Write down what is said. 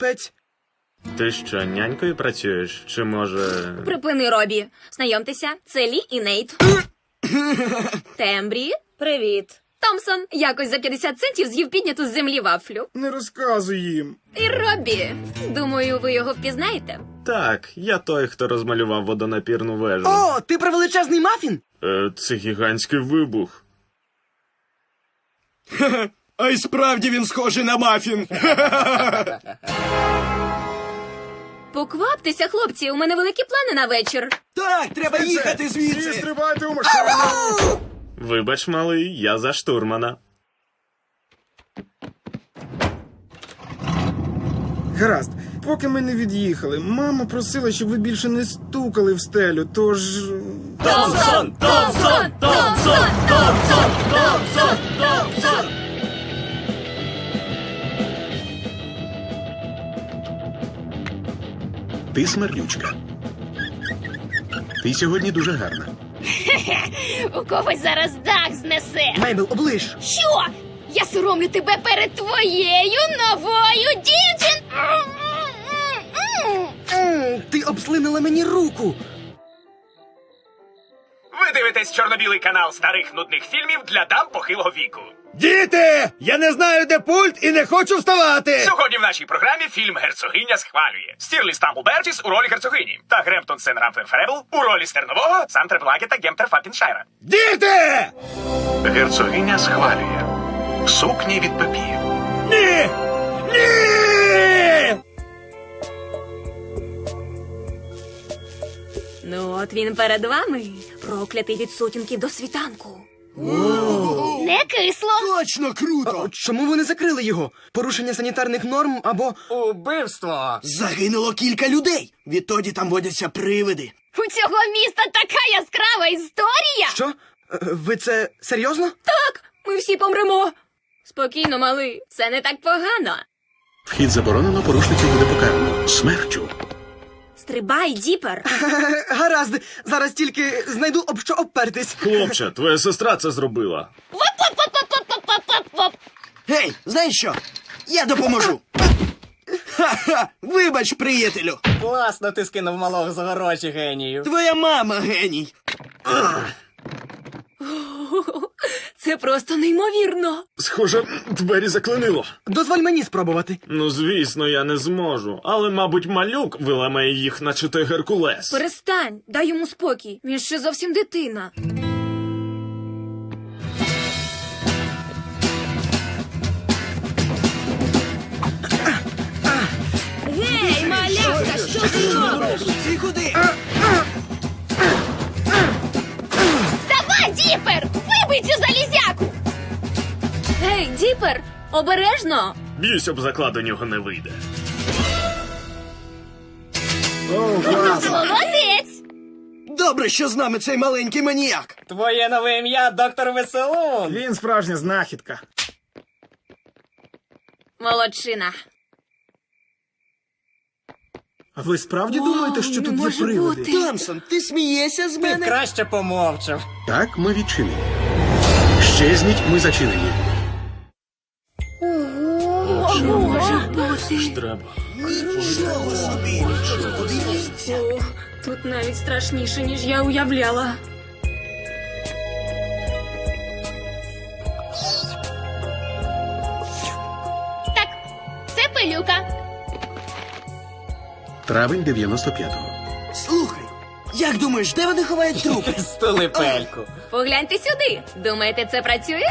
Хлопець. Ти що, нянькою працюєш? Чи може. Припини, Робі. Знайомтеся, це Лі і Нейт. Тембрі, привіт. Томсон якось за 50 центів з'їв підняту з землі вафлю. Не розказуй їм. І Робі. Думаю, ви його впізнаєте. Так, я той, хто розмалював водонапірну вежу. О, ти про величезний мафін? Е, це гігантський вибух. А й справді він схожий на мафін. Покваптеся, хлопці, у мене великі плани на вечір. Так, треба їхати звідси. стрибайте у машину. Вибач, малий, я за штурмана. Гаразд, поки ми не від'їхали, мама просила, щоб ви більше не стукали в стелю, тож. Томсон! Томсон! Томсон! Томсон! Томсон! Томсон! Ти смердючка. Ти сьогодні дуже гарна. У когось зараз дах знесе. Мейбл, оближ! Що? Я соромлю тебе перед твоєю новою дівчиною. Ти обслинила мені руку! Ви дивитесь чорно-білий канал старих нудних фільмів для дам похилого віку. Діти! Я не знаю, де пульт і не хочу вставати. Сьогодні в нашій програмі фільм Герцогиня схвалює. Стірлі Стамбул Берчіс у ролі герцогині та Гремптон Сен Рамфер Феребл у ролі стернового Сантер Благе та Гемтер Фаппіншайра. Діти! Герцогиня схвалює. Сукні від папі. Ні! Ні! Ну, от він перед вами, проклятий від сутінки до світанку. Не кисло. Точно круто! Чому ви не закрили його? Порушення санітарних норм або. Убивство! Загинуло кілька людей. Відтоді там водяться привиди. У цього міста така яскрава історія. Що? Е, Ви це серйозно? Так, ми всі помремо. Спокійно, малий, це не так погано. Вхід заборонено, порушників буде покарано. Смертю. Стрибай, діпер. Гаразд, зараз тільки знайду об що обпертись. Хлопче, твоя сестра це зробила. Гей, знаєш що? Я допоможу. Ха-ха! Вибач, приятелю. Класно ти скинув малого з огорожі генію. Твоя мама геній. Це просто неймовірно. Схоже, двері заклинило. Дозволь мені спробувати. Ну, звісно, я не зможу. Але, мабуть, малюк виламає їх, наче той Геркулес. Перестань, дай йому спокій. Він ще зовсім дитина. Гей, малявка, що ти робиш? Ти куди? Гей, діпер, обережно. Б'юсь об заклад у нього не вийде. Молодець. Добре, що з нами цей маленький маніяк. Твоє нове ім'я доктор Веселун. Він справжня знахідка. Молодчина. А ви справді думаєте, що тут є приводи? Томсон, ти смієшся з Ти мене? краще помовчав. Так, ми відчинені. Щезніть, ми зачинені. Може бути. Треба. Нічого собі. Подивіться. Тут навіть страшніше, ніж я уявляла. Так, це пилюка. Травень 95-го. Слухай, як думаєш, де вони ховають трупи? Стули пельку. Погляньте сюди. Думаєте, це працює?